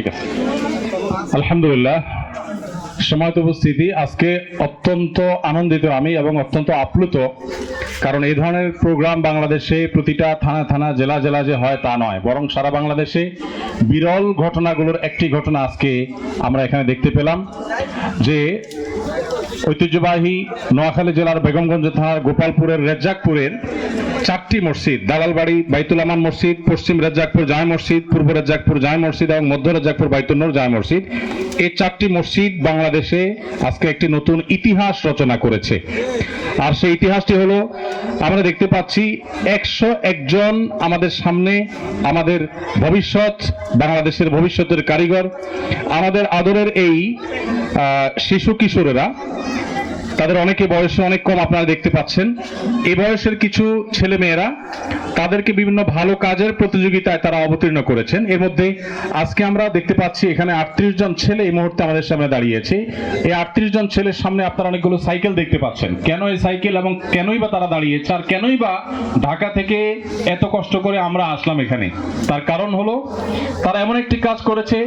ঠিক আছে। আলহামদুলিল্লাহ সময়ত উপস্থিতি। আজকে অত্যন্ত আনন্দিত আমি এবং অত্যন্ত আপ্লুত, কারণ এই ধরনের প্রোগ্রাম বাংলাদেশে প্রতিটা থানা থানা জেলা জেলা যে হয় তা নয়, বরং সারা বাংলাদেশে বিরল ঘটনাগুলোর একটি ঘটনা আজকে আমরা এখানে দেখতে পেলাম, যে ঐতিহ্যবাহী নোয়াখালী জেলার বেগমগঞ্জ থানার গোপালপুরের রেজ্জাকপুরের চারটি মসজিদ, দালালবাড়ি, বাইতুল আমান মসজিদ, পশ্চিম রেজ্জাকপুর জায় মসজিদ, পূর্ব রেজ্জাকপুর জায় মসজিদ এবং মধ্য রেজ্জাকপুর বাইতুন্নর জায় মসজিদ। এই চারটি মসজিদ বাংলাদেশে আজকে একটি নতুন ইতিহাস রচনা করেছে। আর সেই ইতিহাসটি হলো, আমরা দেখতে পাচ্ছি একশো একজন আমাদের সামনে আমাদের ভবিষ্যৎ, বাংলাদেশের ভবিষ্যতের কারিগর। আমাদের আদরের এই শিশু কিশোরেরা তাদের অনেকে বয়সে অনেক কম আপনারা দেখতে পাচ্ছেন। এই বয়সের কিছু ছেলে মেয়েরা তাদেরকে বিভিন্ন ভালো কাজের প্রতিযোগিতায় তারা অবতীর্ণ করেছেন। এর মধ্যে আজকে আমরা দেখতে পাচ্ছি এখানে আটত্রিশ জন ছেলে এই মুহূর্তে আমাদের সামনে দাঁড়িয়েছে। এই আটত্রিশ জন ছেলের সামনে আপনারা অনেকগুলো সাইকেল দেখতে পাচ্ছেন। কেন এই সাইকেল এবং কেনই বা তারা দাঁড়িয়েছে আর কেনই বা ঢাকা থেকে এত কষ্ট করে আমরা আসলাম এখানে? তার কারণ হলো, তারা এমন একটি কাজ করেছে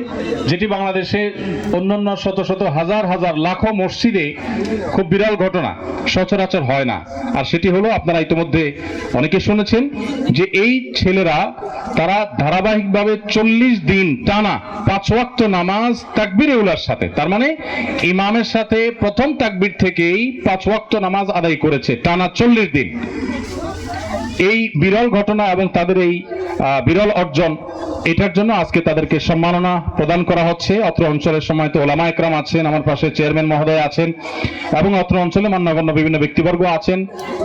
যেটি বাংলাদেশে অন্যান্য শত শত হাজার হাজার লাখো মসজিদে খুব বিরল ঘটনা, সচরাচর হয় না। আর সেটি হলো আপনারা ইতিমধ্যে অনেকে শুনেছেন যে এই ছেলেরা, তারা ধারাবাহিকভাবে চল্লিশ দিন টানা পাঁচ ওয়াক্ত নামাজ তাকবিরে উলার সাথে। তার মানে ইমামের সাথে প্রথম তাকবির থেকেই পাঁচ ওয়াক্ত নামাজ আদায় করেছে, টানা চল্লিশ দিন। এই বিরল ঘটনা এবং তাদের এই বিরল অর্জন এটার জন্য আজকে তাদেরকে সম্মাননা প্রদান করা হচ্ছে। অত্র অঞ্চলের সময় তো ওলামা একরাম আছেন, আমার পাশে চেয়ারম্যান মহোদয় আছেন এবং অত্র অঞ্চলে মান্যগণ্য বিভিন্ন ব্যক্তিবর্গ আছেন।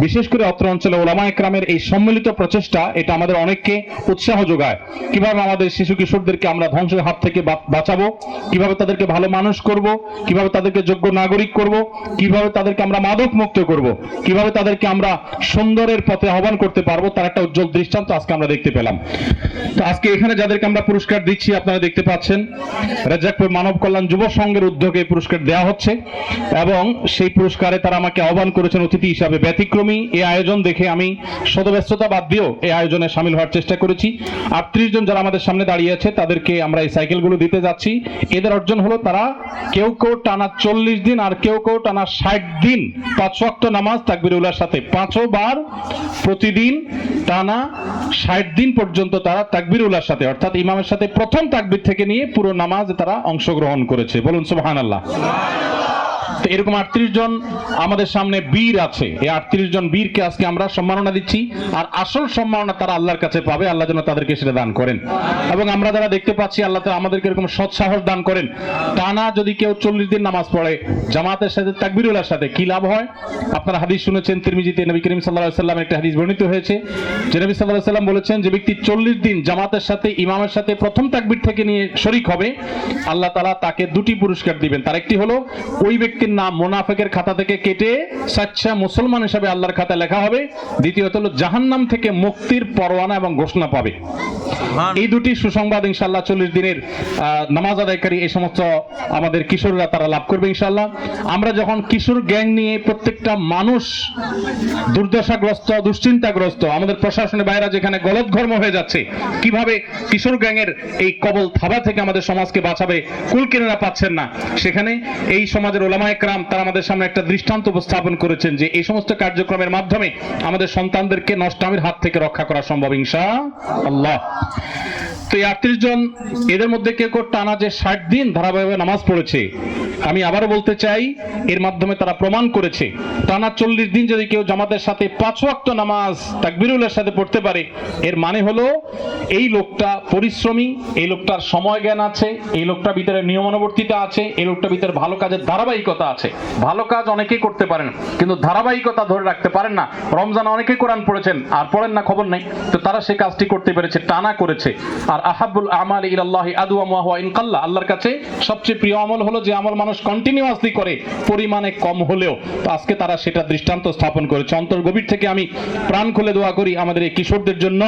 বিশেষ করে অত্র অঞ্চলে ওলামা একরামের এই সম্মিলিত প্রচেষ্টা, এটা আমাদের অনেককে উৎসাহ যোগায়। কীভাবে আমাদের শিশু কিশোরদেরকে আমরা ধ্বংসের হাত থেকে বাঁচাবো? কীভাবে তাদেরকে ভালো মানুষ করব? কীভাবে তাদেরকে যোগ্য নাগরিক করব? কীভাবে তাদেরকে আমরা মাদক মুক্ত করব? কীভাবে তাদেরকে আমরা সুন্দরের পথে আহ্বান করতে পারব? তার একটা উজ্জ্বল দৃষ্টান্ত আজকে আমরা দেখতে পেলাম। তো আজকে এখানে যাদেরকে আমরা পুরস্কার দিচ্ছি, আপনারা দেখতে পাচ্ছেন। রাজ্জাকপুর মানব কল্যাণ যুব সংঘের উদ্যোগে পুরস্কার দেওয়া হচ্ছে এবং সেই পুরস্কারে তারা আমাকে আহ্বান করেছেন অতিথি হিসাবে ব্যতিক্রমী। এই আয়োজন দেখে আমি শতব্যস্ততা বাদ দিয়েও এই আয়োজনে সামিল হওয়ার চেষ্টা করেছি। আটত্রিশ জন যারা আমাদের সামনে দাঁড়িয়ে আছে, তাদেরকে আমরা এই সাইকেলগুলো দিতে যাচ্ছি। এদের অর্জন হলো তারা কেউ কেউ টানা চল্লিশ দিন আর কেউ কেউ টানা ষাট দিন পাঁচ ওয়াক্ত নামাজ তাকবিরুল্লাহর সাথে। পাঁচও বার প্রতিদিন টানা ষাট দিন পর্যন্ত তারা তাকবিরুল্লাহর সাথে অর্থাৎ ইমামের সাথে প্রথম তাকবির থেকে নিয়ে পুরো নামাজ তারা অংশগ্রহণ করেছে। বলুন সুবহান আল্লাহ এরকম আটত্রিশ জন আমাদের সামনে বীর আছে। এই আটত্রিশ জন বীরকে আজকে আমরা সম্মাননা দিচ্ছি। আর আসল সম্মাননা তারা আল্লাহর কাছে পাবে, আল্লাহ যেন তাদেরকে সেটা দান করেন। এবং আমরা যারা দেখতে পাচ্ছি, আল্লাহ তাআলা আমাদেরকে এরকম সৎসাহস দান করেন। টানা যদি কেউ চল্লিশ দিন নামাজ পড়ে, জামাতের সাথে, তাকবিরুল্লাহর সাথে কি লাভ হয়? আপনারা হাদিস শুনেছেন, তিরমিজিতে নবী করিম সাল্লাহ সাল্লাম একটা হাদিস বর্ণিত হয়েছে। যে নবী সাল্লাহ সাল্লাম বলেছেন যে, ব্যক্তি চল্লিশ দিন জামাতের সাথে, ইমামের সাথে প্রথম তাকবির থেকে নিয়ে শরিক হবে, আল্লাহ তালা তাকে দুটি পুরস্কার দিবেন। তার একটি হলো, ওই ব্যক্তির নাম মোনাফেকের খাতা থেকে কেটে সাচ্চা মুসলমান হিসাবে আল্লাহর খাতায় লেখা হবে। দ্বিতীয়ত হলো জাহান্নাম থেকে মুক্তির পরোয়ানা এবং ঘোষণা পাবে। এই দুটি সুসংবাদ ইনশাল্লাহ চল্লিশ দিনের নামাজ আদায়কারী এই সমস্ত আমাদের কিশোররা তারা লাভ করবে ইনশাল্লাহ আমরা যখন কিশোর গ্যাং নিয়ে প্রত্যেকটা মানুষ দুর্দশাগ্রস্ত দুশ্চিন্তাগ্রস্ত আমাদের প্রশাসনের বাইরে যেখানে গলত ঘর্ম হয়ে যাচ্ছে কীভাবে কিশোর গ্যাংয়ের এই কবল থাবা থেকে আমাদের সমাজকে বাঁচাবে কুল কিনারা পাচ্ছেন না সেখানে এই সমাজের ওলামা একরাম তারা আমাদের সামনে একটা দৃষ্টান্ত উপস্থাপন করেছেন যে এই সমস্ত কার্যক্রমের মাধ্যমে আমাদের সন্তানদেরকে নষ্টামের হাত থেকে রক্ষা করা সম্ভব, ইনশা আল্লাহ। তো এই আটত্রিশ জন, এদের মধ্যে কেউ কেউ টানা যে ষাট দিন ধারাবাহিকভাবে নামাজ পড়েছে, আমি আবারও বলতে চাই, এর মাধ্যমে তারা প্রমাণ করেছে, টানা চল্লিশ দিন যদি কেউ জামাতের সাথে পাঁচ নামাজ সাথে পড়তে পারে, এর মানে হলো এই লোকটা পরিশ্রমী, এই লোকটার সময় জ্ঞান আছে, এই ভিতরে নিয়মানুবর্তিতা আছে, এই ভিতরে ভালো কাজের ধারাবাহিকতা আছে। ভালো কাজ অনেকেই করতে পারেন, কিন্তু ধারাবাহিকতা ধরে রাখতে পারেন না। রমজান অনেকেই কোরআন পড়েছেন, আর পড়েন না, খবর নাই। তো তারা সেই কাজটি করতে পেরেছে, টানা করেছে। আর আহাবুল আমাল ইলাল্লাহি আদু আমওয়া ইনকাল্লা, আল্লাহর কাছে সবচেয়ে প্রিয় আমল হলো যে আমল মানুষ কন্টিনিউয়াসলি করে, পরিমাণে কম হলেও। তো আজকে তারা সেটা দৃষ্টান্ত স্থাপন করেছে। অন্তর গভীর থেকে আমি প্রাণ খুলে দোয়া করি আমাদের এই কিশোরদের জন্য,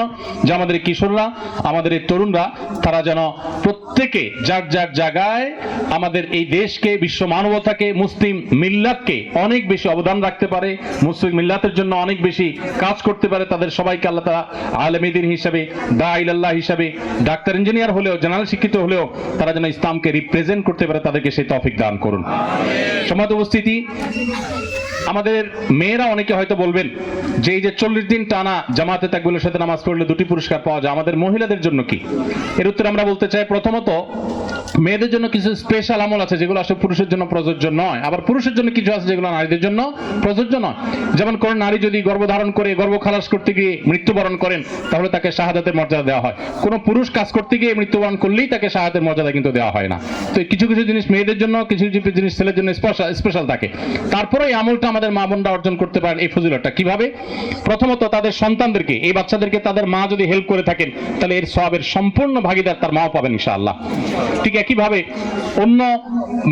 যে আমাদের কিশোররা, আমাদের এই তরুণরা, তারা যেন প্রত্যেকে যার যার জায়গায় আমাদের এই দেশকে, বিশ্ব মানবতাকে, মুসলিম মিল্লাতকে অনেক বেশি অবদান রাখতে পারে, মুসলিম মিল্লাতের জন্য অনেক বেশি কাজ করতে পারে, তাদের সবাইকে আল্লাহ তারা আলমিদিন হিসাবে, দা ইলাল্লাহ হিসাবে ডাক্তার, ইঞ্জিনিয়ার হলেও, জেনারেল শিক্ষিত হলেও তারা যেন ইসলামকে রিপ্রেজেন্ট করতে পারে, তাদেরকে সেই তফিক দান করুন। সমাজ উপস্থিতি, আমাদের মেয়েরা অনেকে হয়তো বলবেন, যে এই যে চল্লিশ দিন টানা জামাতে তাকবিলের সাথে নামাজ পড়লে দুটি পুরস্কার পাওয়া যায়, আমাদের মহিলাদের জন্য কি? এর উত্তর আমরা বলতে চাই, প্রথমত মেয়েদের জন্য কিছু স্পেশাল আমল আছে যেগুলো আসলে পুরুষের জন্য প্রযোজ্য নয়। আবার পুরুষের জন্য কিছু আছে যেগুলো নারীদের জন্য প্রযোজ্য নয়। যেমন কোন নারী যদি গর্ভধারণ করে গর্ভ খালাস করতে গিয়ে মৃত্যুবরণ করেন, তাহলে তাকে শাহাদাতের মর্যাদা দেওয়া হয়। কোন পুরুষ কাজ করতে গিয়ে মৃত্যুবরণ করলেই তাকে শাহাদাতের মর্যাদা কিন্তু দেওয়া হয় না। তো কিছু কিছু জিনিস মেয়েদের জন্য, কিছু কিছু জিনিস ছেলের জন্য স্পেশাল থাকে। তারপরে এই আমলটা আমাদের মা বোনরা অর্জন করতে পারেন এই ফজিলতটা। কীভাবে? প্রথমত তাদের সন্তানদেরকে, এই বাচ্চাদেরকে তাদের মা যদি হেল্প করে থাকেন, তাহলে এর সবের সম্পূর্ণ ভাগিদার তার মাও পাবেন ইনশাআল্লাহ। ঠিক একইভাবে অন্য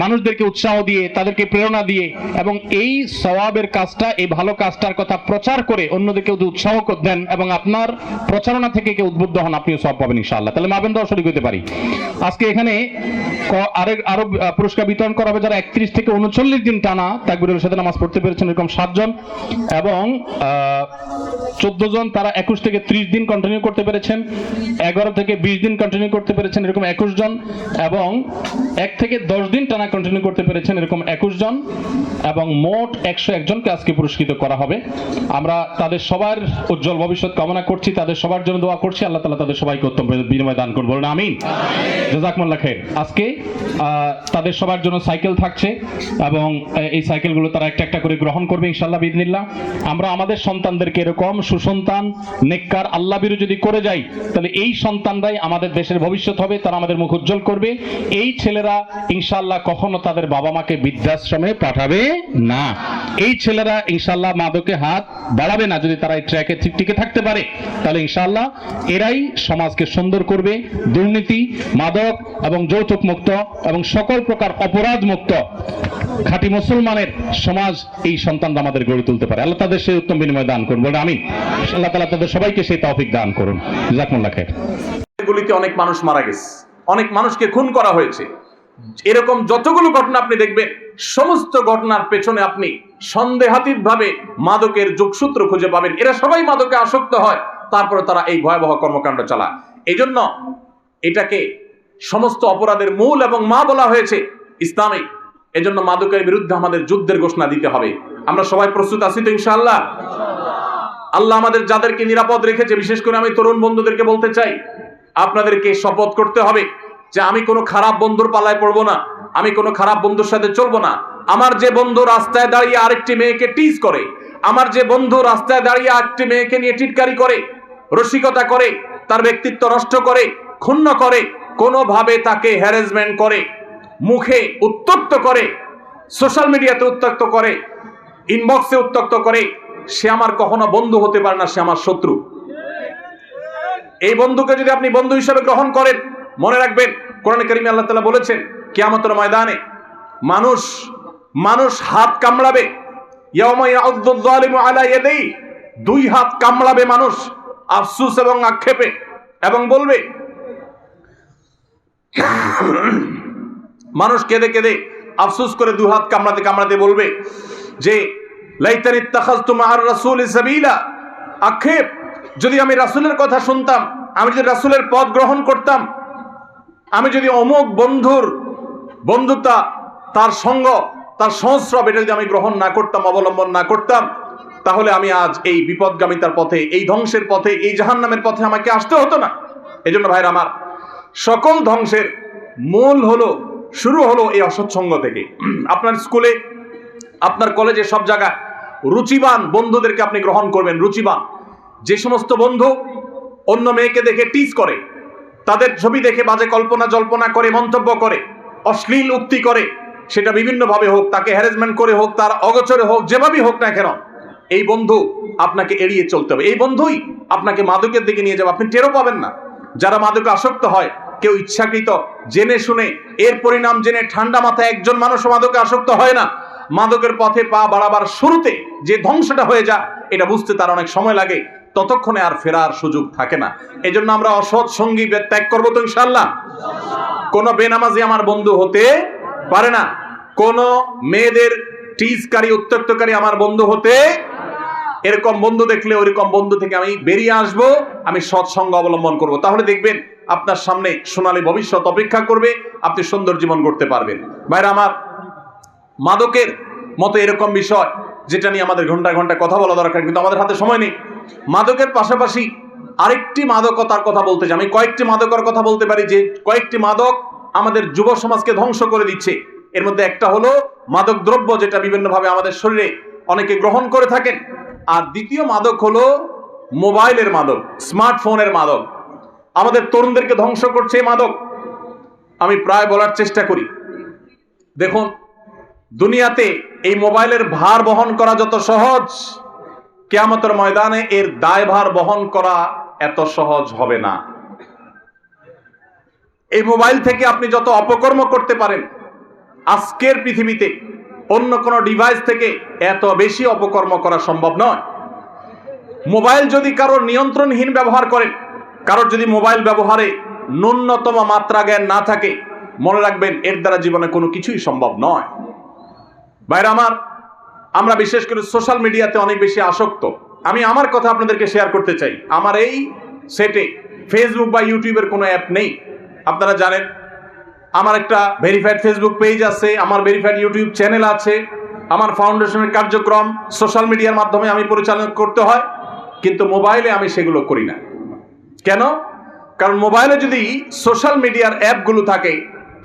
মানুষদেরকে উৎসাহ দিয়ে, তাদেরকে প্রেরণা দিয়ে এবং এই সওয়াবের কাজটা, এই ভালো কাজটার কথা প্রচার করে অন্যদেরকে যদি উৎসাহ দেন এবং আপনার প্রচারণা থেকে কেউ উদ্বুদ্ধ হন, আপনিও সব পাবেন ইনশাআল্লাহ। তাহলে মাবেন দাও শরীর হতে পারি। আজকে এখানে আরেক, আরও পুরস্কার বিতরণ করা হবে যারা একত্রিশ থেকে উনচল্লিশ দিন টানা তাকবিরের সাথে নামাজ পড়তে পেরেছেন এরকম সাতজন এবং চোদ্দ জন তারা একুশ থেকে ত্রিশ দিন কন্টিনিউ করতে পেরেছেন, এগারো থেকে বিশ দিন কন্টিনিউ করতে পেরেছেন এরকম একুশ জন এবং এক থেকে দশ দিন টানা কন্টিনিউ করতে পেরেছেন এরকম একুশ জন এবং মোট একশো একজনকে আজকে পুরস্কৃত করা হবে। আমরা তাদের সবার উজ্জ্বল ভবিষ্যৎ কামনা করছি, তাদের সবার জন্য দোয়া করছি, আল্লাহ তালা তাদের সবাইকে উত্তম বিনিময় দান করুন, বলুন আমিন। জাজাকমাল্লা খের আজকে তাদের সবার জন্য সাইকেল থাকছে এবং এই সাইকেলগুলো তারা একটা একটা করে গ্রহণ করবে ইনশাল্লাহ বিদিনিল্লাহ আমরা আমাদের সন্তানদেরকে এরকম সুসন্তান, নেককার, আল্লাহ বিরু যদি করে যাই, তাহলে এই সন্তানরাই আমাদের দেশের ভবিষ্যৎ হবে, তারা আমাদের মুখ উজ্জ্বল করবে। এই ছেলেরা ইনশাল্লাহ কখনো তাদের বাবা মাকে বৃদ্ধাশ্রমে পাঠাবে না। এই ছেলেরা ইনশাল্লাহ মাদকে হাত বাড়াবে না। যদি তারা এই ট্র্যাকে টিকে থাকতে পারে, তাহলে ইনশাল্লাহ এরাই সমাজকে সুন্দর করবে। দুর্নীতি, মাদক এবং যৌতুক মুক্ত এবং সকল প্রকার অপরাধ মুক্ত খাঁটি মুসলমানের সমাজ এই সন্তানরা আমাদের গড়ে তুলতে পারে। আল্লাহ তাদের সেই উত্তম বিনিময় দান করুন বলে আমি আল্লাহ তাদের সবাইকে সেই তৌফিক দান করুন। জাকমুল্লাহ খায়ের গুলিতে অনেক মানুষ মারা গেছে। অনেক মানুষকে খুন করা হয়েছে। এরকম যতগুলো ঘটনা আপনি দেখবেন, সমস্ত ঘটনার পেছনে আপনি সন্দেহাতীত ভাবে মাদকের যোগসূত্র খুঁজে পাবেন। এরা সবাই মাদকে আসক্ত হয়, তারপরে তারা এই ভয়াবহ কর্মকাণ্ড চালায়। এই জন্য এটাকে সমস্ত অপরাধের মূল এবং মা বলা হয়েছে ইসলামিক এজন্য মাদকের বিরুদ্ধে আমাদের যুদ্ধের ঘোষণা দিতে হবে। আমরা সবাই প্রস্তুত আছি তো ইনশাআল্লাহ? আল্লাহ আমাদের যাদেরকে নিরাপদ রেখেছে, বিশেষ করে আমি তরুণ বন্ধুদেরকে বলতে চাই আপনাদেরকে শপথ করতে হবে যে আমি কোনো খারাপ বন্ধুর পালায় পড়ব না, আমি কোনো খারাপ বন্ধুর সাথে চলবো না। আমার যে বন্ধু রাস্তায় দাঁড়িয়ে আরেকটি মেয়েকে টিজ করে, আমার যে বন্ধু রাস্তায় দাঁড়িয়ে আরেকটি মেয়েকে নিয়ে টিটকারি করে, রসিকতা করে, তার ব্যক্তিত্ব নষ্ট করে, ক্ষুণ্ণ করে, কোনোভাবে তাকে হ্যারাসমেন্ট করে, মুখে উত্তক্ত করে সোশ্যাল মিডিয়াতে উত্তক্ত করে ইনবক্সে উত্তক্ত করে, সে আমার কখনো বন্ধু হতে পারে না, সে আমার শত্রু। এই বন্ধুকে যদি আপনি বন্ধু হিসেবে গ্রহণ করেন, মনে রাখবেন, কোরআন করিমে আল্লাহ তালা বলেছেন, কিয়ামতের ময়দানে মানুষ মানুষ হাত কামড়াবে। দুই হাত কামড়াবে মানুষ, আফসুস এবং আক্ষেপে এবং বলবে, মানুষ কেঁদে কেঁদে আফসুস করে দু হাত কামড়াতে কামড়াতে বলবে যে, লাইতানি তাখাজতু মা'আর রাসূল সাবিলা। আক্ষেপ যদি আমি রাসূলের কথা শুনতাম, আমি যদি রাসূলের পথ গ্রহণ করতাম, আমি যদি অমুক বন্ধুর বন্ধুতা, তার সঙ্গ, তার সংস্রব এটা যদি আমি গ্রহণ না করতাম, অবলম্বন না করতাম, তাহলে আমি আজ এই বিপদগামিতার পথে, এই ধ্বংসের পথে, এই জাহান্নামের পথে আমাকে আসতে হতো না। এজন্য ভাইরা আমার, সকল ধ্বংসের মূল হলো, শুরু হলো এই অসৎসঙ্গ থেকে। আপনার স্কুলে, আপনার কলেজে সব জায়গায় রুচিবান বন্ধুদেরকে আপনি গ্রহণ করবেন, রুচিবান। যে সমস্ত বন্ধু অন্য মেয়েকে দেখে টিজ করে, তাদের ছবি দেখে বাজে কল্পনা জল্পনা করে, মন্তব্য করে, অশ্লীল উক্তি করে, সেটা বিভিন্নভাবে হোক, তাকে হ্যারাসমেন্ট করে হোক, তার অগোচরে হোক, যেভাবেই হোক না কেন, এই বন্ধু আপনাকে এড়িয়ে চলতে হবে। এই বন্ধুই আপনাকে মাদকের দিকে নিয়ে যাবে। আপনি টেরও পাবেন না। যারা মাদকে আসক্ত হয়, কেউ ইচ্ছাকৃত, জেনে শুনে, এর পরিণাম জেনে ঠান্ডা মাথায় একজন মানুষ মাদকে আসক্ত হয় না। মাদকের পথে পা বাড়াবার শুরুতে যে ধ্বংসটা হয়ে যায়, এটা বুঝতে তার অনেক সময় লাগে। ততক্ষণে আর ফেরার সুযোগ থাকে না। এই জন্য আমরা অসৎ সঙ্গী ত্যাগ করব তো ইনশাল্লাহ কোন বেনামাজি আমার বন্ধু হতে পারে না। কোন মেয়েদের টিজকারী উত্তক্তকারী আমার বন্ধু হতে এরকম বন্ধু দেখলে ওইরকম বন্ধু থেকে আমি বেরিয়ে আসব, আমি সৎসঙ্গ অবলম্বন করব। তাহলে দেখবেন আপনার সামনে সোনালী ভবিষ্যৎ অপেক্ষা করবে, আপনি সুন্দর জীবন করতে পারবেন। ভাইরা, আমার মাদকের মতো এরকম বিষয়, যেটা নিয়ে আমাদের ঘণ্টা ঘণ্টা কথা বলা দরকার, কিন্তু আমাদের হাতে সময় নেই। মাদকের পাশাপাশি আরেকটি মাদকতার কথা বলতে চাই। আমি কয়েকটি মাদকর কথা বলতে পারি যে কয়েকটি মাদক আমাদের যুব সমাজকে ধ্বংস করে দিচ্ছে। এর মধ্যে একটা হলো মাদক দ্রব্য যেটা বিভিন্নভাবে আমাদের শরীরে অনেকে গ্রহণ করে থাকেন। আর দ্বিতীয় মাদক হলো মোবাইলের মাদক, স্মার্টফোনের মাদক। আমাদের তরুণদেরকে ধ্বংস করছে এই মাদক। আমি প্রায় বলার চেষ্টা করি। দেখুন, দুনিয়াতে এই মোবাইলের ভার বহন করা যত সহজ কেয়ামতের ময়দানে এর দায়ভার বহন করা এত সহজ হবে না। এই মোবাইল থেকে আপনি যত অপকর্ম করতে পারেন, আজকের পৃথিবীতে অন্য কোনো ডিভাইস থেকে এত বেশি অপকর্ম করা সম্ভব নয়। মোবাইল যদি কারোর নিয়ন্ত্রণহীন ব্যবহার করেন, কারোর যদি মোবাইল ব্যবহারে ন্যূনতম মাত্রা জ্ঞান না থাকে, মনে রাখবেন এর দ্বারা জীবনে কোনো কিছুই সম্ভব নয়। বাইরে আমার আমরা বিশেষ করে সোশ্যাল মিডিয়াতে অনেক বেশি আসক্ত। আমি আমার কথা আপনাদেরকে শেয়ার করতে চাই। আমার এই সেটে ফেসবুক বা ইউটিউবের কোনো অ্যাপ নেই। আপনারা জানেন, আমার একটা ভেরিফাইড ফেসবুক পেজ আছে, আমার ভেরিফাইড ইউটিউব চ্যানেল আছে, আমার ফাউন্ডেশনের কার্যক্রম সোশ্যাল মিডিয়ার মাধ্যমে আমি পরিচালনা করতে হয়, কিন্তু মোবাইলে আমি সেগুলো করি না। কেন? কারণ মোবাইলে যদি সোশ্যাল মিডিয়ার অ্যাপগুলো থাকে,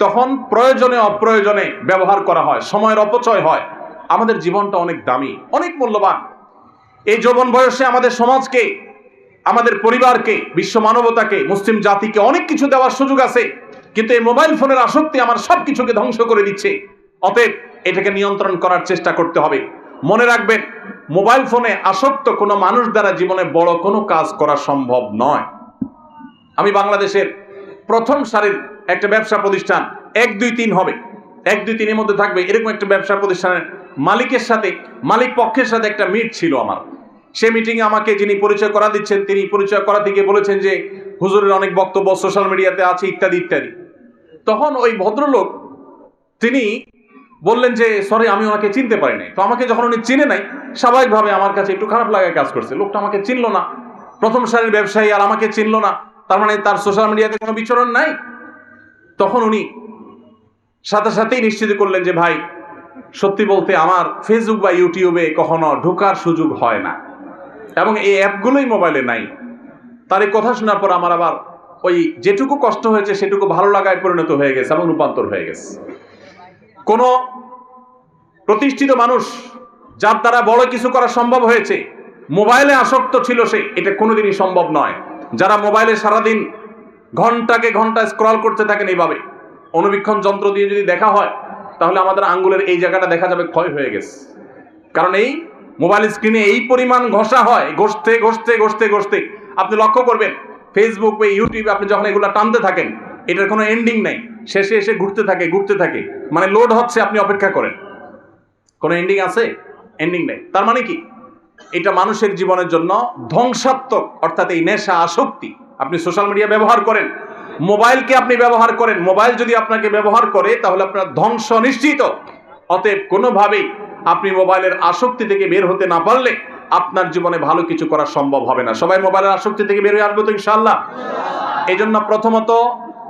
তখন প্রয়োজনে অপ্রয়োজনে ব্যবহার করা হয়, সময়ের অপচয় হয়। আমাদের জীবনটা অনেক দামি, অনেক মূল্যবান। এই যৌবন বয়সে আমাদের সমাজকে, আমাদের পরিবারকে, বিশ্ব মানবতাকে, মুসলিম জাতিকে অনেক কিছু দেওয়ার সুযোগ আছে, কিন্তু এই মোবাইল ফোনের আসক্তি আমার সব কিছুকে ধ্বংস করে দিচ্ছে। অতএব এটাকে নিয়ন্ত্রণ করার চেষ্টা করতে হবে। মনে রাখবেন, মোবাইল ফোনে আসক্ত কোনো মানুষ দ্বারা জীবনে বড় কোনো কাজ করা সম্ভব নয়। আমি বাংলাদেশের প্রথম সারির একটা ব্যবসা প্রতিষ্ঠান এক দুই তিন হবে। এক, দুই, তিনের মধ্যে থাকবে, এরকম একটা ব্যবসা প্রতিষ্ঠানের মালিকের সাথে, মালিক পক্ষের সাথে একটা মিট ছিল আমার। সে মিটিংয়ে আমাকে যিনি পরিচয় করা দিচ্ছেন, তিনি পরিচয় করা থেকে বলেছেন যে, হুজুরের অনেক বক্তব্য সোশ্যাল মিডিয়াতে আছে, ইত্যাদি ইত্যাদি। তখন ওই ভদ্রলোক, তিনি বললেন যে সরি আমি ওনাকে চিনতে পারি নাই। তো আমাকে যখন উনি চিনে নাই, স্বাভাবিকভাবে আমার কাছে একটু খারাপ লাগায় কাজ করছে। লোকটা আমাকে চিনলো না। প্রথম সারির ব্যবসায়ী আর আমাকে চিনলো না। তার মানে তার সোশ্যাল মিডিয়াতে কোনো বিচরণ নাই। তখন উনি সাথে সাথেই নিশ্চিত করলেন যে ভাই, সত্যি বলতে আমার ফেসবুক বা ইউটিউবে কখনো ঢোকার সুযোগ হয় না। এবং এই অ্যাপগুলোই মোবাইলে নাই। তার এই কথা শোনার পর আমার আবার ওই যেটুকু কষ্ট হয়েছে, সেটুকু ভালো লাগায় পরিণত হয়ে গেছে এবং রূপান্তর হয়ে গেছে। কোনো প্রতিষ্ঠিত মানুষ যার দ্বারা বড় কিছু করা সম্ভব হয়েছে, মোবাইলে আসক্ত ছিল সে, এটা কোনোদিনই সম্ভব নয়। যারা মোবাইলে সারাদিন ঘন্টাকে ঘণ্টা স্ক্রল করতে থাকেন এইভাবে। অনুবীক্ষণ যন্ত্র দিয়ে যদি দেখা হয়, তাহলে আমাদের আঙ্গুলের এই জায়গাটা দেখা যাবে ক্ষয় হয়ে গেছে। কারণ এই মোবাইল স্ক্রিনে এই পরিমাণ ঘষা হয়, ঘষতে ঘষতে ঘষতে ঘষতে। আপনি লক্ষ্য করবেন ফেসবুক বা ইউটিউবে আপনি যখন এগুলো টানতে থাকেন, এটার কোনো এন্ডিং নাই। শেষে এসে ঘুরতে থাকে ঘুরতে থাকে। মানে লোড হচ্ছে, আপনি অপেক্ষা করেন। কোনো এন্ডিং আছে? এন্ডিং নেই। তার মানে কি? এটা মানুষের জীবনের জন্য ধ্বংসাত্মক, অর্থাৎ এই নেশা আসক্তি। আপনি সোশ্যাল মিডিয়া ব্যবহার করেন মোবাইলকে আপনি ব্যবহার করেন, মোবাইল যদি আপনাকে ব্যবহার করে, তাহলে আপনার ধ্বংস নিশ্চিত। অতএব কোনোভাবেই আপনি মোবাইলের আসক্তি থেকে বের হতে না পারলে আপনার জীবনে ভালো কিছু করা সম্ভব হবে না। সবাই মোবাইলের আসক্তি থেকে বের হয়ে আসবে তো ইনশাল্লাহ এই জন্য প্রথমত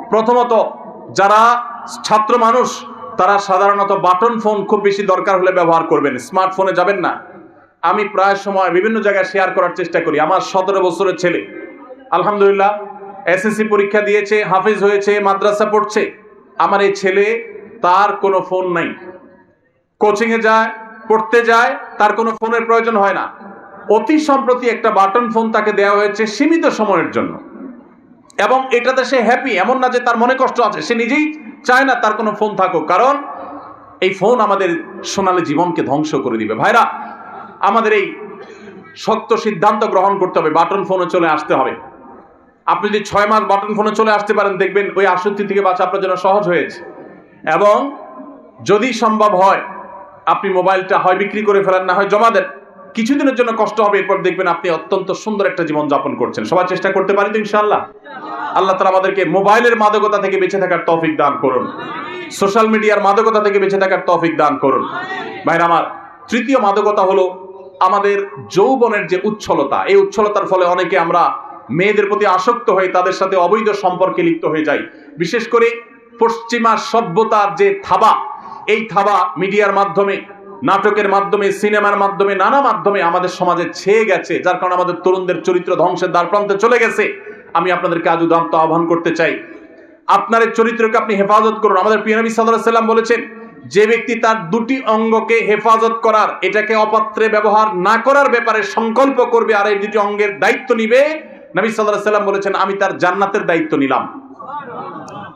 প্রথমত যারা ছাত্র মানুষ, তারা সাধারণত বাটন ফোন খুব বেশি দরকার হলে ব্যবহার করবেন। স্মার্টফোনে যাবেন না। আমি প্রায় সময় বিভিন্ন জায়গায় শেয়ার করার চেষ্টা করি। আমার সতেরো বছরের ছেলে। আলহামদুলিল্লাহ এসএসসি পরীক্ষা দিয়েছে, হাফিজ হয়েছে, মাদ্রাসা পড়ছে। আমার এই ছেলে, তার কোনো ফোন নাই। কোচিংয়ে যায়, পড়তে যায়, তার কোনো ফোনের প্রয়োজন হয় না। অতি সম্প্রতি একটা বাটন ফোন তাকে দেওয়া হয়েছে সীমিত সময়ের জন্য। এবং এটাতে সে হ্যাপি এমন না যে তার মনে কষ্ট আছে। সে নিজেই চায় না তার কোনো ফোন থাকুক। কারণ এই ফোন আমাদের সোনালী জীবনকে ধ্বংস করে দিবে। ভাইরা, আমাদের এই শক্ত সিদ্ধান্ত গ্রহণ করতে হবে। বাটন ফোনে চলে আসতে হবে। আপনি যদি ছয় মাস বাটন ফোনে চলে আসতে পারেন, দেখবেন ওই আসক্তি থেকে বাঁচা আপনার জন্য সহজ হয়েছে। এবং যদি সম্ভব হয়, আপনি মোবাইলটা হয় বিক্রি করে ফেলেন, না হয় জমা দেন, কিছুদিনের জন্য কষ্ট হবে, এরপর দেখবেন আপনি অত্যন্ত সুন্দর একটা জীবন যাপন করছেন। সবার চেষ্টা করতে পারি তো ইনশাআল্লাহ? আল্লাহ তালা আমাদেরকে মোবাইলের মাদকতা থেকে বেঁচে থাকার তৌফিক দান করুন। সোশ্যাল মিডিয়ার মাদকতা থেকে বেঁচে থাকার তৌফিক দান করুন। ভাইরা আমার, তৃতীয় মাদকতা হলো আমাদের যৌবনের যে উচ্ছলতা। এই উচ্ছলতার ফলে অনেকে আমরা মেয়েদের প্রতি আসক্ত হয়ে তাদের সাথে অবৈধ সম্পর্কে লিপ্ত হয়ে যায়। বিশেষ করে পশ্চিমা সভ্যতার যে থাবা এই থাবা মিডিয়ার মাধ্যমে, নাটকের মাধ্যমে, সিনেমার মাধ্যমে, নানা মাধ্যমে আমাদের সমাজে ছেয়ে গেছে, যার কারণে আমাদের তরুণদের চরিত্র ধ্বংসের দ্বার প্রান্তে চলে গেছে। আমি আপনাদেরকে আজ উদান্ত আহ্বান করতে চাই। আপনার চরিত্রকে আপনি হেফাজত করুন। আমাদের প্রিয় নবী সাল্লাল্লাহু সাল্লাম বলেছেন, যে ব্যক্তি তার দুটি অঙ্গকে হেফাজত করার, এটাকে অপাত্রে ব্যবহার না করার ব্যাপারে সংকল্প করবে আর এই দুটি অঙ্গের দায়িত্ব নিবে নবী আলাইহি সাল্লাম বলেছেন, আমি তার জান্নাতের দায়িত্ব নিলাম।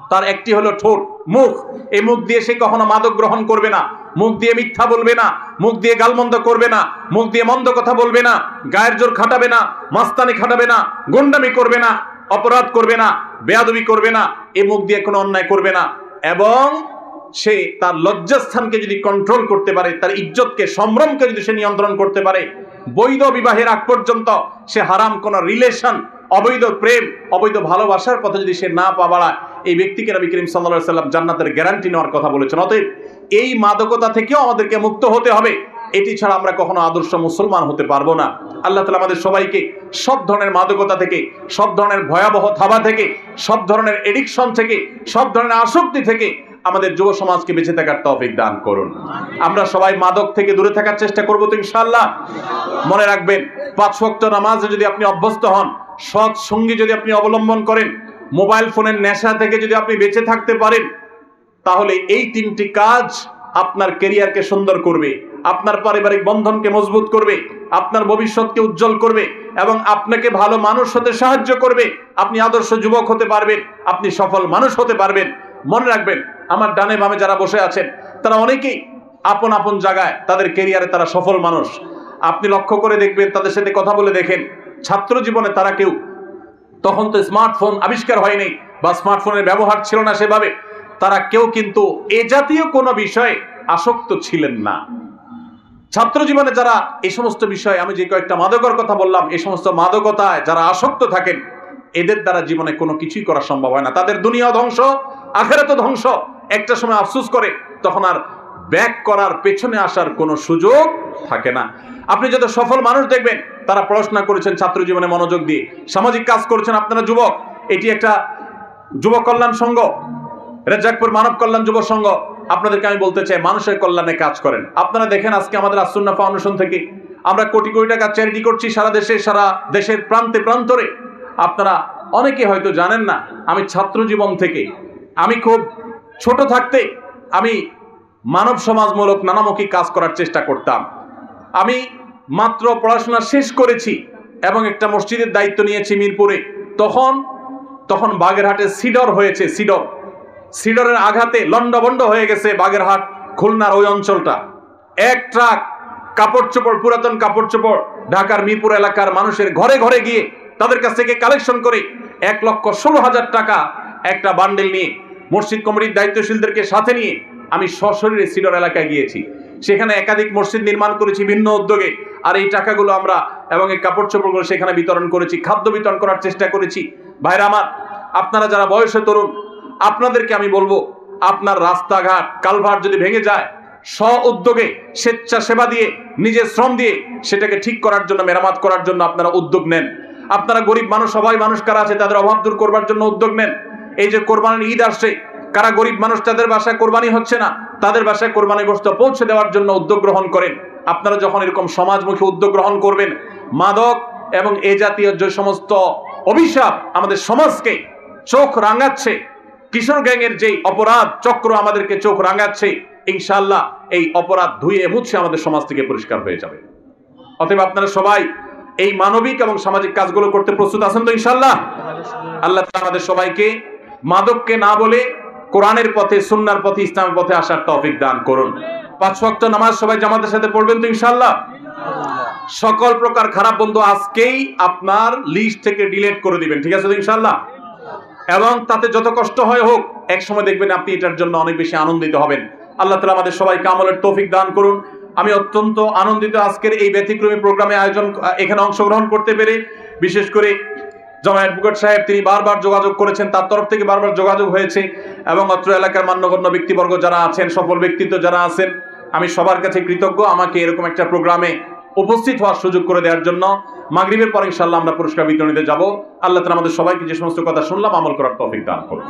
তার একটি হলো ঠোঁট, মুখ। এই মুখ দিয়ে সে কখনো মাদক গ্রহণ করবে না। মুখ দিয়ে মিথ্যা বলবে না। মুখ দিয়ে গালমন্দ করবে না। মুখ দিয়ে মন্দ কথা বলবে না। গায়ের জোর খাটাবে না। মাস্তানি খাটাবে না। গুন্ডামি করবে না। অপরাধ করবে না। বেয়াদবি করবে না। এই মুখ দিয়ে কোনো অন্যায় করবে না। এবং সে তার লজ্জাস্থানকে যদি কন্ট্রোল করতে পারে, তার ইজ্জতকে, সম্ভ্রমকে যদি সে নিয়ন্ত্রণ করতে পারে, বৈধ বিবাহের আগ পর্যন্ত সে হারাম কোন রিলেশন অবৈধ প্রেম, অবৈধ ভালোবাসার পথে যদি সে না পা বাড়ায়, এই ব্যক্তিকে নবী করিম সাল্লাল্লাহু সাল্লাম জান্নাতের গ্যারান্টি নেওয়ার কথা বলেছেন। অতএব এই মাদকতা থেকেও আমাদেরকে মুক্ত হতে হবে। এটি ছাড়া আমরা কখনো আদর্শ মুসলমান হতে পারব না। আল্লাহ তালা আমাদের সবাইকে সব ধরনের মাদকতা থেকে, সব ধরনের ভয়াবহ থাবা থেকে, সব ধরনের এডিকশন থেকে, সব ধরনের আসক্তি থেকে আমাদের যুব সমাজকে বেঁচে থাকার তৌফিক দান করুন। আমরা সবাই মাদক থেকে দূরে থাকার চেষ্টা করব তো ইনশাআল্লাহ। মনে রাখবেন পাঁচ ওয়াক্ত নামাজে যদি আপনি অভ্যস্ত হন, সৎ সঙ্গী যদি আপনি অবলম্বন করেন, মোবাইল ফোনের নেশা থেকে যদি আপনি বেঁচে থাকতে পারেন, তাহলে এই তিনটি কাজ আপনার কেরিয়ারকে সুন্দর করবে, আপনার পারিবারিক বন্ধনকে মজবুত করবে, আপনার ভবিষ্যৎকে উজ্জ্বল করবে এবং আপনাকে ভালো মানুষ হতে সাহায্য করবে। আপনি আদর্শ যুবক হতে পারবেন, আপনি সফল মানুষ হতে পারবেন। মনে রাখবেন, আমার ডানে বামে যারা বসে আছেন, তারা অনেকেই আপন আপন জায়গায় তাদের কেরিয়ারে তারা সফল মানুষ। আপনি লক্ষ্য করে দেখবেন, তাদের সাথে কথা বলে দেখেন, ছাত্র জীবনে তারা কেউ। তখন তো স্মার্টফোন আবিষ্কার হয়নি বা স্মার্টফোনের ব্যবহার ছিল না সেভাবে। তারা কেউ কিন্তু এ জাতীয় কোনো বিষয়ে আসক্ত ছিলেন না। ছাত্র জীবনে যারা এই সমস্ত বিষয়ে, আমি যে কয়েকটা মাদকর কথা বললাম এই সমস্ত মাদকতায় যারা আসক্ত থাকেন, এদের দ্বারা জীবনে কোনো কিছুই করা সম্ভব হয় না। তাদের দুনিয়া ধ্বংস আখেরাত ধ্বংস। একটা সময় আফসুস করে, তখন আর ব্যাক করার পেছনে আসার কোনো সুযোগ থাকে না। আপনি যত সফল মানুষ দেখবেন, তারা পড়াশোনা করেছেন ছাত্র জীবনে মনোযোগ দিয়ে। সামাজিক কাজ করেছেন আপনারা যুবক। এটি একটা যুব কল্যাণ সংঘ রেজাকপুর মানব কল্যাণ যুব সংঘ। আপনাদেরকে আমি বলতে চাই, মানুষের কল্যাণে কাজ করেন। আপনারা দেখেন আজকে আমাদের আসুন্না ফাউন্ডেশন থেকে আমরা কোটি কোটি টাকা চ্যারিটি করছি সারা দেশে, সারা দেশের প্রান্তে প্রান্তরে। আপনারা অনেকে হয়তো জানেন না, আমি ছাত্র জীবন থেকে আমি খুব ছোট থাকতে আমি মানব সমাজমূলক নানামুখী কাজ করার চেষ্টা করতাম। আমি মাত্র পড়াশোনা শেষ করেছি এবং একটা মসজিদের দায়িত্ব নিয়েছি মিরপুরে। তখন তখন বাগেরহাটে সিডর হয়েছে, সিডর। সিডরের আঘাতে লন্ডভন্ড হয়ে গেছে বাগেরহাট, খুলনার ওই অঞ্চলটা। এক ট্রাক, কাপড় চোপড়, পুরাতন কাপড় চোপড় ঢাকার মিরপুর এলাকার মানুষের ঘরে ঘরে গিয়ে তাদের কাছ থেকে কালেকশন করে এক লক্ষ ষোলো হাজার টাকা একটা বান্ডেল নিয়ে মসজিদ কমিটির দায়িত্বশীলদেরকে সাথে নিয়ে আমি সশরীরে সিডর এলাকায় গিয়েছি। সেখানে একাধিক মসজিদ নির্মাণ করেছি ভিন্ন উদ্যোগে। আর এই টাকাগুলো আমরা এবং এই কাপড় চোপড়গুলো সেখানে বিতরণ করেছি, খাদ্য বিতরণ করার চেষ্টা করেছি। ভাইরা আমার, আপনারা যারা বয়সে তরুণ, আপনাদেরকে আমি বলব, আপনার রাস্তাঘাট কালভার যদি ভেঙে যায় স্ব উদ্যোগে স্বেচ্ছাসেবা দিয়ে, নিজের শ্রম দিয়ে সেটাকে ঠিক করার জন্য, মেরামত করার জন্য আপনারা উদ্যোগ নেন। আপনারা গরিব মানুষ সবাই মানুষ কারা আছে, তাদের অভাব দূর করবার জন্য উদ্যোগ নেন। এই যে কোরবানির ঈদ আসছে, কারা গরিব মানুষ, তাদের বাসায় কোরবানি হচ্ছে না, তাদের বাসায় কোরবানি গোস্ত পৌঁছে দেওয়ার জন্য উদ্যোগ গ্রহণ করেন। আপনারা যখন এরকম সমাজমুখী উদ্যোগ গ্রহণ করবেন, মাদক এবং এ জাতীয় যে সমস্ত অভিশাপ আমাদের সমাজকে চোখ রাঙাচ্ছে, কিশোর গ্যাংয়ের যেই অপরাধ চক্র আমাদেরকে চোখ রাঙাচ্ছে, ইনশাআল্লাহ এই অপরাধ ধুয়ে মুছে আমাদের সমাজ থেকে পরিষ্কার হয়ে যাবে। অতএব আপনারা সবাই এই মানবিক এবং সামাজিক কাজগুলো করতে প্রস্তুত আছেন তো ইনশাআল্লাহ? আল্লাহ আমাদের সবাইকে মাদককে না বলে কোরআনের পথে, সুন্নার পথে, ইসলামের পথে আসার তৌফিক দান করুন। পাঁচ ওয়াক্ত নামাজ সবাই জামাতের সাথে পড়বেন তো ইনশাল্লাহ সকল প্রকার খারাপ বন্ধু আজকেই আপনার লিস্ট থেকে ডিলিট করে দিবেন, ঠিক আছে তো ইনশাল্লাহ এবং তাতে যত কষ্ট হয় হোক, এক সময় দেখবেন আপনি এটার জন্য অনেক বেশি আনন্দিত হবেন। আল্লাহ তালা আমাদের সবাইকে আমলের তৌফিক দান করুন। আমি অত্যন্ত আনন্দিত আজকের এই ব্যতিক্রমী প্রোগ্রামে আয়োজন এখানে অংশগ্রহণ করতে পেরে, বিশেষ করে জমা অ্যাডভোকেট সাহেব, তিনি বারবার যোগাযোগ করেছেন, তার তরফ থেকে বারবার যোগাযোগ হয়েছে এবং অত্র এলাকার মান্যগণ্য ব্যক্তিবর্গ যারা আছেন, সফল ব্যক্তিত্ব যারা আছেন, আমি সবার কাছে কৃতজ্ঞ। আমাকে এরকম একটা প্রোগ্রামে উপস্থিত হওয়ার সুযোগ করে দেওয়ার জন্য মাগরিবের পর ইনশাল্লাহ আমরা পুরস্কার বিতরণীতে যাব। আল্লাহ তালা আমাদের সবাইকে যে সমস্ত কথা শুনলাম, আমল করার তৌফিক দান করুন।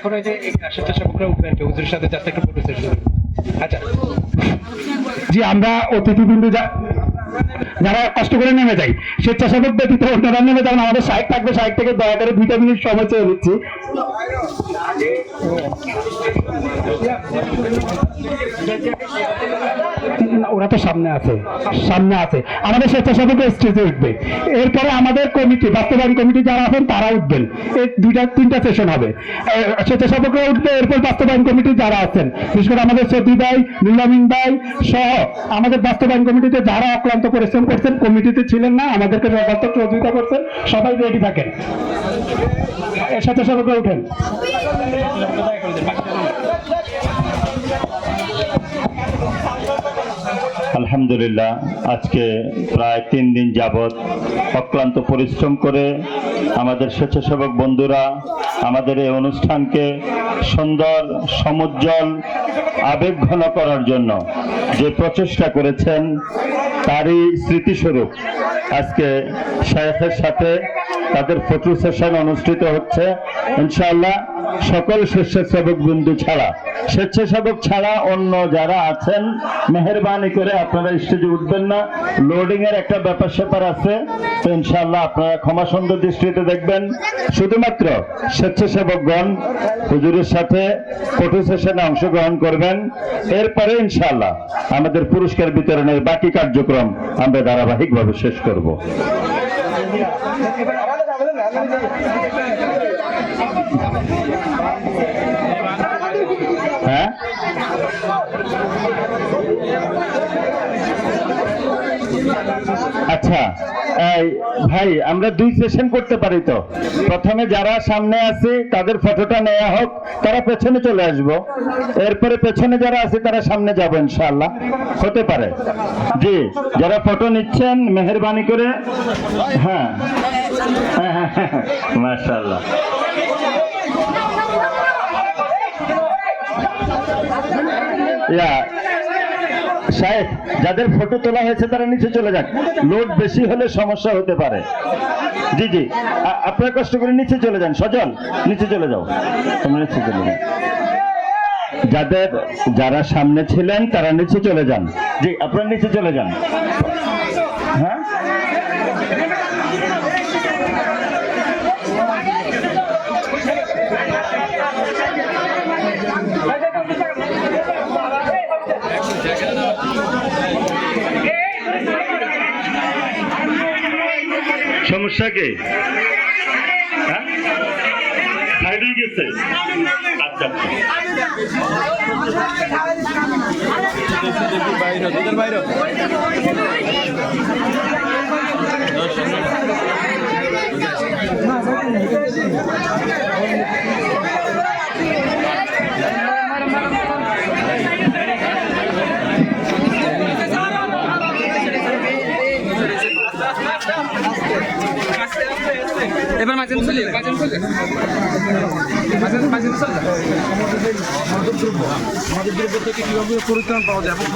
এখন ওই যে আশেপাশে স্বেচ্ছাসেবকরা উঠবেন হুজুরের সাথে জাস্ট একটু ফটো সেশন আচ্ছা। জি, আমরা অতিথিবৃন্দ যারা কষ্ট করে নেমে যাই স্বেচ্ছাসেবক ব্যতীত অন্যরা নেমে যাবেন আমাদের সাহেব থাকবে সাহেব থেকে দয়া করে দুইটা মিনিট সময় চেয়ে দিচ্ছি ওরা তো সামনে আছে সামনে আছে। আমাদের স্বেচ্ছাসেবক স্টেজে উঠবে। এরপরে আমাদের কমিটি, বাস্তবায়ন কমিটি যারা আছেন, তারা উঠবেন। এই দুইটা, তিনটা সেশন হবে। স্বেচ্ছাসেবকরা উঠবে, এরপর বাস্তবায়ন কমিটি যারা আছেন, বিশেষ করে আমাদের সতী ভাই, নীলামিন ভাই সহ আমাদের বাস্তবায়ন কমিটিতে যারা অক্লান্ত পরিশ্রম করছেন, কমিটিতে ছিলেন না, আমাদেরকে সর্বাত্মক সহযোগিতা করছেন, সবাই রেডি থাকেন। সবাই উঠেন। আলহামদুলিল্লাহ, আজকে প্রায় তিন দিন যাবৎ অক্লান্ত পরিশ্রম করে আমাদের স্বেচ্ছাসেবক বন্ধুরা আমাদের এই অনুষ্ঠানকে সুন্দর, সমুজ্জ্বল, আবেগঘন করার জন্য যে প্রচেষ্টা করেছেন, তারই স্মৃতিস্বরূপ আজকে শেখের সাথে তাদের ফটো সেশন অনুষ্ঠিত হচ্ছে। ইনশাআল্লাহ সকল স্বেচ্ছাসেবক বিন্দু ছাড়া। স্বেচ্ছাসেবক ছাড়া অন্য যারা আছেন, মেহরবানি করে আপনারা স্টেজে উঠবেন না। লোডিং এর একটা ব্যাপার স্যাপার আছে, তো ইনশাআল্লাহ আপনারা ক্ষমা সুন্দর দৃষ্টিতে দেখবেন। শুধুমাত্র স্বেচ্ছাসেবকগণ হুজুরের সাথে ফটো সেশনে অংশগ্রহণ করবেন। এরপরে ইনশাআল্লাহ আমাদের পুরস্কার বিতরণের বাকি কার্যক্রম আমরা ধারাবাহিকভাবে শেষ করব। Thank you. আচ্ছা ভাই, আমরা দুই সেশন করতে পারি তো। প্রথমে যারা সামনে আছে, তাদের ফটোটা নেওয়া হোক, তারা পেছনে চলে আসব। এরপরে পেছনে যারা আছে, তারা সামনে যাব, ইনশাআল্লাহ। হতে পারে। জি, যারা ফটো নিচ্ছেন, মেহরবানি করে হ্যাঁ। হ্যাঁ ইয়া সাহেব, যাদের ফটো তোলা হয়েছে তারা নিচে চলে যান লোড বেশি হলে সমস্যা হতে পারে। জি জি। আপনার কষ্ট করে নিচে চলে যান। সজল, নিচে চলে যাও। তোমরা নিচে চলে যাও। যাদের, যারা সামনে ছিলেন, তারা নিচে চলে যান। জি, আপনার নিচে চলে যান। হ্যাঁ? সমস্যা কি? হ্যাঁ? গেছে। আচ্ছা আচ্ছা। এবার মাঝে চলে মাঝে চলে মাঝে মাঝে চলে আমাদের দ্রব্য থেকে কীভাবে পরিত্রাণ পাওয়া যায় এবং